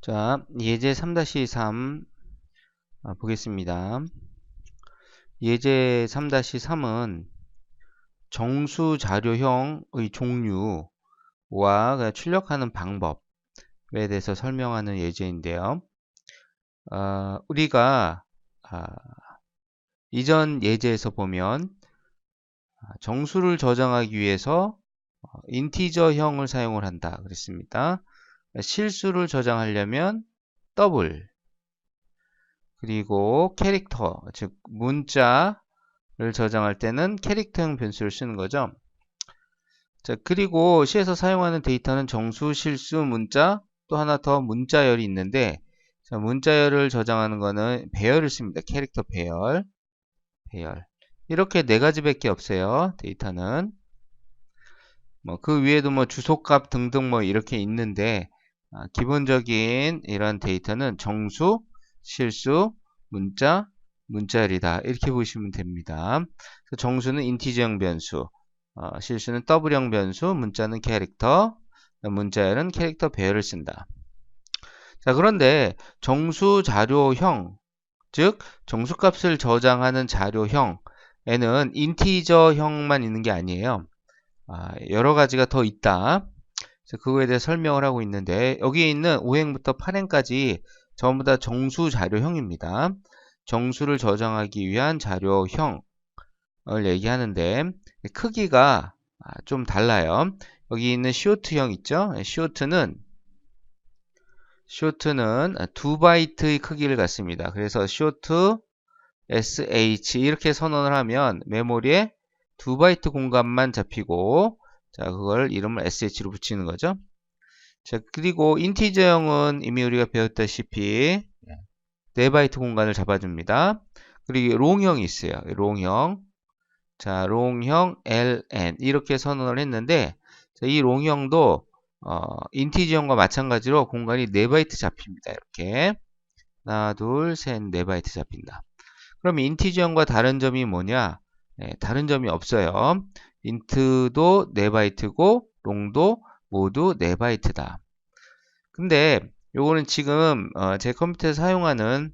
자, 예제 3-3 아, 보겠습니다. 예제 3-3은 정수 자료형의 종류와 출력하는 방법에 대해서 설명하는 예제인데요. 어, 우리가 아, 이전 예제에서 보면 아, 정수를 저장하기 위해서 어, 인티저형을 사용을 한다 그랬습니다. 실수를 저장하려면 더블 그리고 캐릭터 즉 문자를 저장할 때는 캐릭터형 변수를 쓰는 거죠. 자 그리고 C에서 사용하는 데이터는 정수, 실수, 문자 또 하나 더 문자열이 있는데 자, 문자열을 저장하는 거는 배열을 씁니다. 캐릭터 배열 배열 이렇게 네 가지밖에 없어요. 데이터는 뭐 그 위에도 뭐 주소값 등등 뭐 이렇게 있는데 아, 기본적인 이런 데이터는 정수, 실수, 문자, 문자열이다. 이렇게 보시면 됩니다. 정수는 인티저형 변수, 어, 실수는 더블형 변수, 문자는 캐릭터, 문자열은 캐릭터 배열을 쓴다. 자, 그런데 정수 자료형, 즉 정수값을 저장하는 자료형에는 인티저형만 있는 게 아니에요. 아, 여러 가지가 더 있다. 그거에 대해 설명을 하고 있는데 여기에 있는 5행부터 8행까지 전부 다 정수 자료형입니다. 정수를 저장하기 위한 자료형을 얘기하는데 크기가 아, 좀 달라요. 여기 있는 쇼트형 있죠? 쇼트는 쇼트는 두 바이트의 크기를 갖습니다. 그래서 쇼트 sh 이렇게 선언을 하면 메모리에 두 바이트 공간만 잡히고 자, 그걸 이름을 sh로 붙이는 거죠. 자, 그리고 인티저형은 이미 우리가 배웠다시피 4바이트 공간을 잡아줍니다. 그리고 롱형이 있어요. 롱형. 자, 롱형 ln 이렇게 선언을 했는데 자, 이 롱형도 어, 인티저형과 마찬가지로 공간이 4바이트 잡힙니다. 이렇게 하나, 둘, 셋, 4바이트 잡힌다. 그럼 인티저형과 다른 점이 뭐냐? 네, 다른 점이 없어요. 인트도 4바이트고 롱도 모두 4바이트다. 근데 요거는 지금 어, 제 컴퓨터에서 사용하는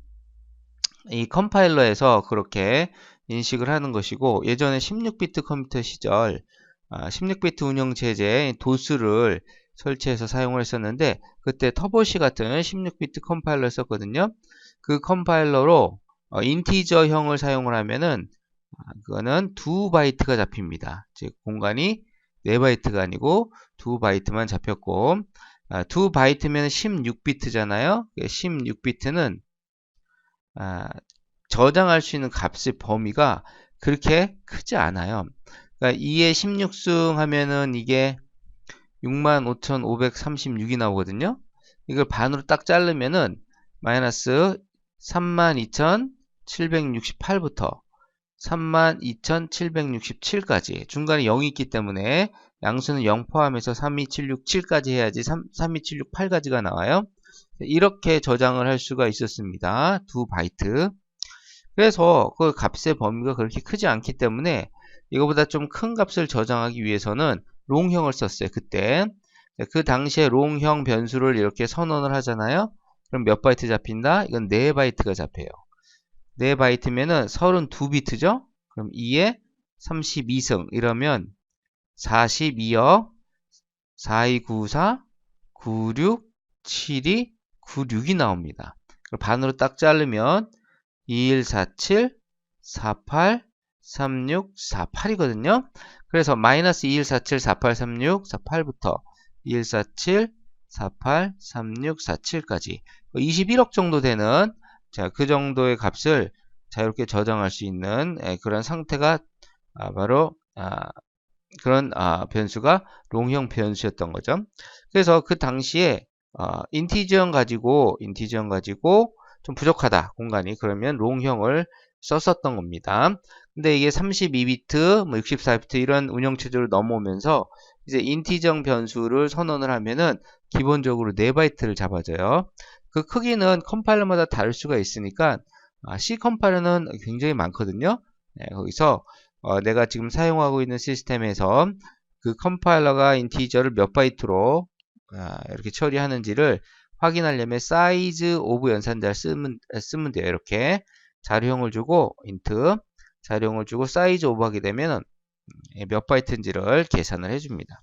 이 컴파일러에서 그렇게 인식을 하는 것이고 예전에 16비트 컴퓨터 시절 아, 16비트 운영체제 도스를 설치해서 사용을 했었는데 그때 터보시 같은 16비트 컴파일러 썼거든요. 그 컴파일러로 어, 인티저형을 사용을 하면은 아, 그거는 두 바이트가 잡힙니다. 즉 공간이 4바이트가 아니고 2바이트만 잡혔고 아, 2바이트면 16비트잖아요. 16비트는 아, 저장할 수 있는 값의 범위가 그렇게 크지 않아요. 그러니까 2에 16승 하면은 이게 65,536이 나오거든요. 이걸 반으로 딱 자르면은 마이너스 32,768부터 32,767까지 중간에 0이 있기 때문에 양수는 0 포함해서 32767까지 해야지 3, 32768까지가 나와요. 이렇게 저장을 할 수가 있었습니다. 두 바이트. 그래서 그 값의 범위가 그렇게 크지 않기 때문에 이거보다 좀 큰 값을 저장하기 위해서는 롱형을 썼어요. 그때. 그 당시에 롱형 변수를 이렇게 선언을 하잖아요. 그럼 몇 바이트 잡힌다? 이건 4바이트가 잡혀요. 4바이트면은 32비트죠? 그럼 2에 32승 이러면 42억 4294 96 72 96이 나옵니다. 반으로 딱 자르면 2147 48 36 48이거든요. 그래서 마이너스 2147 48 36 48부터 2147 48 36 47까지 21억 정도 되는 자, 그 정도의 값을 자유롭게 저장할 수 있는 에, 그런 상태가 아, 바로 아, 그런 아, 변수가 롱형 변수였던 거죠. 그래서 그 당시에 어, 인티저형 가지고 인티저형 가지고 좀 부족하다 공간이 그러면 롱형을 썼었던 겁니다. 근데 이게 32비트, 뭐 64비트 이런 운영 체제로 넘어오면서 이제 인티정 변수를 선언을 하면은 기본적으로 4바이트를 잡아줘요. 그 크기는 컴파일러마다 다를 수가 있으니까 아, C 컴파일러는 굉장히 많거든요. 네, 거기서 어, 내가 지금 사용하고 있는 시스템에서 그 컴파일러가 인티저를 몇 바이트로 아, 이렇게 처리하는지를 확인하려면 size of 연산자를 쓰면, 쓰면 돼요. 이렇게 자료형을 주고 int 자료형을 주고 size of 하게 되면 몇 바이트인지를 계산을 해줍니다.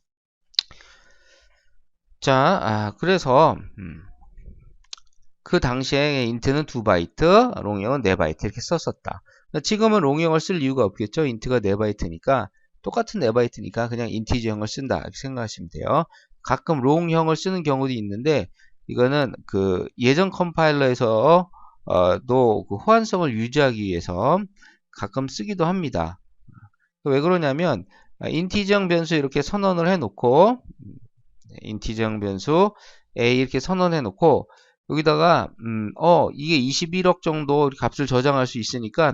자, 아, 그래서 음, 그 당시에 int는 2바이트, 롱형은 4바이트 이렇게 썼었다. 지금은 롱형을 쓸 이유가 없겠죠. int가 4바이트니까 똑같은 4바이트니까 그냥 인티저형을 쓴다 이렇게 생각하시면 돼요. 가끔 롱형을 쓰는 경우도 있는데 이거는 그 예전 컴파일러에서 어, 또그 호환성을 유지하기 위해서 가끔 쓰기도 합니다. 왜 그러냐면 인티저형 변수 이렇게 선언을 해놓고 인티저형 변수 a 이렇게 선언해 놓고 여기다가 음, 어 이게 21억 정도 값을 저장할 수 있으니까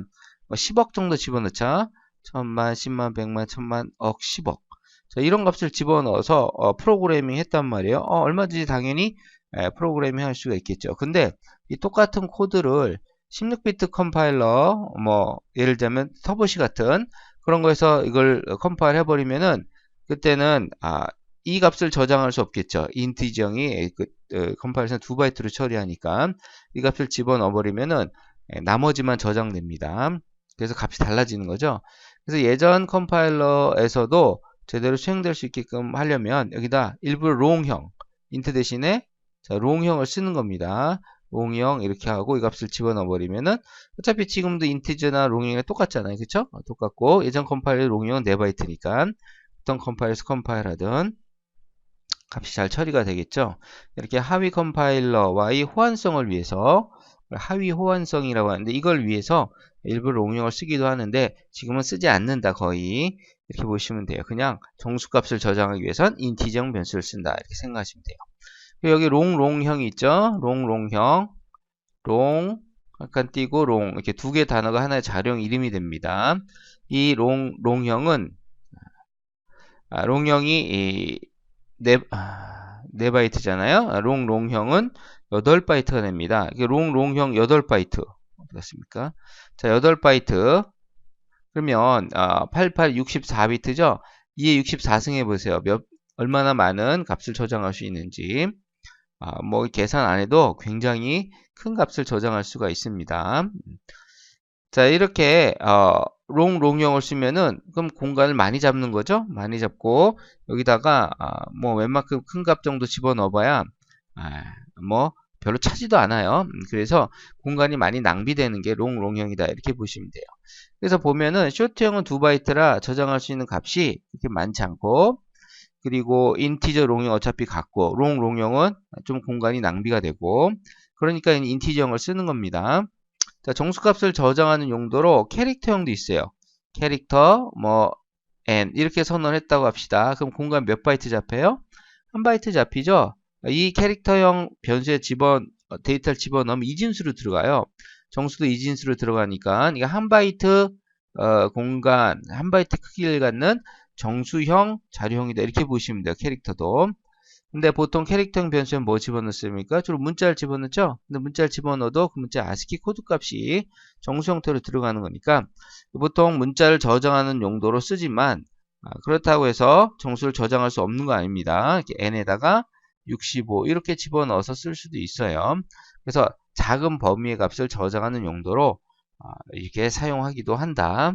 10억 뭐 정도 집어넣자. 천만, 십만, 백만, 천만, 억, 십억. 자, 이런 값을 집어넣어서 어, 프로그래밍 했단 말이에요. 어, 얼마든지 당연히 에, 프로그래밍 할 수가 있겠죠. 근데 이 똑같은 코드를 16비트 컴파일러 뭐 예를 들면 터보시 같은 그런 거에서 이걸 컴파일 해버리면은 그때는 아, 이 값을 저장할 수 없겠죠. 인티정이 그, 어, 컴파일에서 두 바이트로 처리하니까 이 값을 집어넣어 버리면은 예, 나머지만 저장됩니다. 그래서 값이 달라지는 거죠. 그래서 예전 컴파일러에서도 제대로 수행될 수 있게끔 하려면 여기다 일부러 롱형 인트 대신에 자, 롱형을 쓰는 겁니다. 롱형 이렇게 하고 이 값을 집어넣어 버리면은 어차피 지금도 인티저나 롱형이 똑같잖아요. 그쵸? 어, 똑같고 예전 컴파일러 롱형은 4바이트니까 어떤 컴파일에서 컴파일하든 값이 잘 처리가 되겠죠. 이렇게 하위 컴파일러와의 호환성을 위해서 하위 호환성이라고 하는데 이걸 위해서 일부러 롱용을 쓰기도 하는데 지금은 쓰지 않는다 거의 이렇게 보시면 돼요. 그냥 정수값을 저장하기 위해선 인티정 변수를 쓴다 이렇게 생각하시면 돼요. 여기 롱롱형이 있죠. 롱롱형 롱 약간 띄고 롱 이렇게 두 개 단어가 하나의 자령 이름이 됩니다. 이 롱 롱형은 아, 롱형이 네, 아, 네 바이트잖아요. 롱, 롱형은 8바이트가 됩니다. 롱, 롱형 8바이트. 어떻습니까? 자, 8바이트. 그러면, 아, 88, 64비트죠? 2에 64승 해 보세요. 몇, 얼마나 많은 값을 저장할 수 있는지. 아, 뭐, 계산 안 해도 굉장히 큰 값을 저장할 수가 있습니다. 자, 이렇게, 어, 롱, 롱형을 쓰면은, 그럼 공간을 많이 잡는 거죠? 많이 잡고, 여기다가, 아, 뭐, 웬만큼 큰 값 정도 집어 넣어봐야, 아, 뭐, 별로 차지도 않아요. 음, 그래서 공간이 많이 낭비되는 게 롱, 롱형이다. 이렇게 보시면 돼요. 그래서 보면은, 쇼트형은 2바이트라 저장할 수 있는 값이 그렇게 많지 않고, 그리고 인티저 롱형 어차피 같고, 롱, 롱형은 좀 공간이 낭비가 되고, 그러니까 인티저형을 쓰는 겁니다. 자, 정수값을 저장하는 용도로 캐릭터형도 있어요. 캐릭터, 뭐, n 이렇게 선언했다고 합시다. 그럼 공간 몇 바이트 잡혀요? 한 바이트 잡히죠? 이 캐릭터형 변수에 집어 데이터를 집어넣으면 이진수로 들어가요. 정수도 이진수로 들어가니까 이게 한 바이트 어, 공간, 한 바이트 크기를 갖는 정수형 자료형이다. 이렇게 보시면 돼요. 캐릭터도. 근데 보통 캐릭터 변수에 뭐 집어넣습니까? 주로 문자를 집어넣죠? 근데 문자를 집어넣어도 그 문자 아스키 코드 값이 정수 형태로 들어가는 거니까 보통 문자를 저장하는 용도로 쓰지만 아, 그렇다고 해서 정수를 저장할 수 없는 거 아닙니다. 이렇게 n에다가 65 이렇게 집어넣어서 쓸 수도 있어요. 그래서 작은 범위의 값을 저장하는 용도로 아, 이렇게 사용하기도 한다.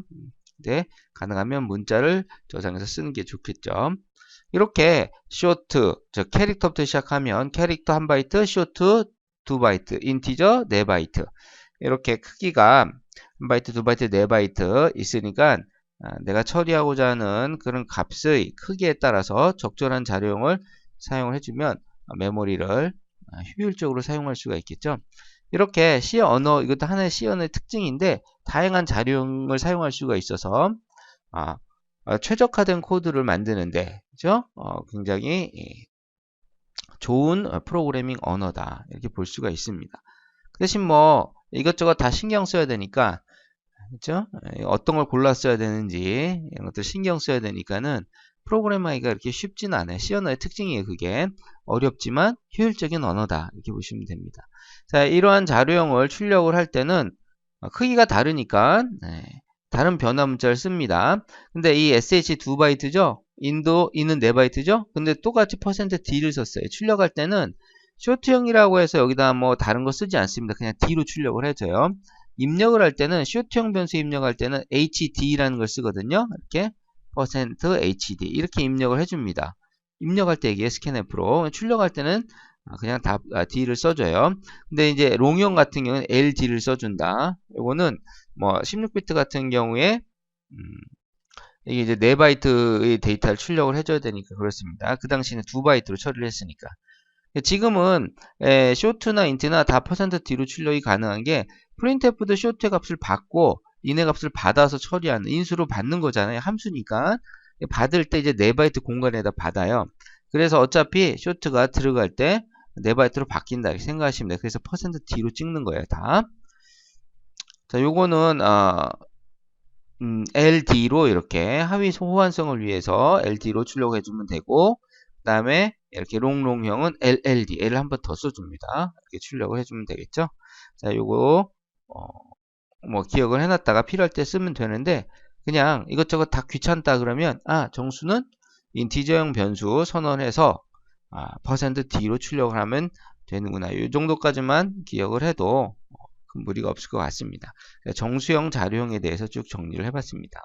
근데 가능하면 문자를 저장해서 쓰는 게 좋겠죠. 이렇게 쇼트, 즉 캐릭터부터 시작하면 캐릭터 한 바이트, 쇼트 두 바이트, 인티저 네 바이트. 이렇게 크기가 한 바이트, 두 바이트, 네 바이트 있으니까 아, 내가 처리하고자 하는 그런 값의 크기에 따라서 적절한 자료용을 사용을 해주면 메모리를 아, 효율적으로 사용할 수가 있겠죠. 이렇게 C 언어, 이것도 하나의 C 언어의 특징인데 다양한 자료용을 사용할 수가 있어서 아, 어, 최적화된 코드를 만드는데 그죠? 어, 굉장히 좋은 어, 프로그래밍 언어다 이렇게 볼 수가 있습니다. 그 대신 뭐 이것저것 다 신경 써야 되니까 그죠? 어떤 걸 골라 써야 되는지 이런 것들 신경 써야 되니까는 프로그램하기가 이렇게 쉽지는 않아요. 언어의 특징이에요. 그게 어렵지만 효율적인 언어다 이렇게 보시면 됩니다. 자, 이러한 자료형을 출력을 할 때는 크기가 다르니까 네. 다른 변화 문자를 씁니다. 근데 이 sh 2바이트죠? 인도, 인은 4바이트죠? 근데 똑같이 퍼센트 %d를 썼어요. 출력할 때는 쇼트형이라고 해서 여기다 뭐 다른 거 쓰지 않습니다. 그냥 D로 출력을 해줘요. 입력을 할 때는 쇼트형 변수 입력할 때는 HD라는 걸 쓰거든요. 이렇게 %HD 이렇게 입력을 해줍니다. 입력할 때 이게 스캔F로 출력할 때는 그냥 다 아, D를 써줘요. 근데 이제 롱형 같은 경우는 LD를 써준다. 이거는 뭐 16비트 같은 경우에 음, 이게 이제 4바이트의 데이터를 출력을 해줘야 되니까 그렇습니다. 그 당시에는 2바이트로 처리를 했으니까. 지금은 에, 쇼트나 인트나 다 퍼센트 %D로 출력이 가능한 게 프린트F도 쇼트의 값을 받고 인의 값을 받아서 처리하는 인수로 받는 거잖아요. 함수니까 받을 때 이제 4바이트 공간에다 받아요. 그래서 어차피 쇼트가 들어갈 때 4바이트로 바뀐다 이렇게 생각하시면 돼요. 그래서 퍼센트 %D로 찍는 거예요. 다. 자, 요거는 어, 음, LD로 이렇게 하위 소호환성을 위해서 LD로 출력해 주면 되고 그 다음에 이렇게 롱롱형은 LLD, L을 한번 더 써줍니다. 이렇게 출력을 해주면 되겠죠. 자, 요거 어, 뭐 기억을 해놨다가 필요할 때 쓰면 되는데 그냥 이것저것 다 귀찮다 그러면 아 정수는 인티저형 변수 선언해서 아, %D로 출력을 하면 되는구나. 이 정도까지만 기억을 해도 큰 무리가 없을 것 같습니다. 정수형 자료형에 대해서 쭉 정리를 해봤습니다.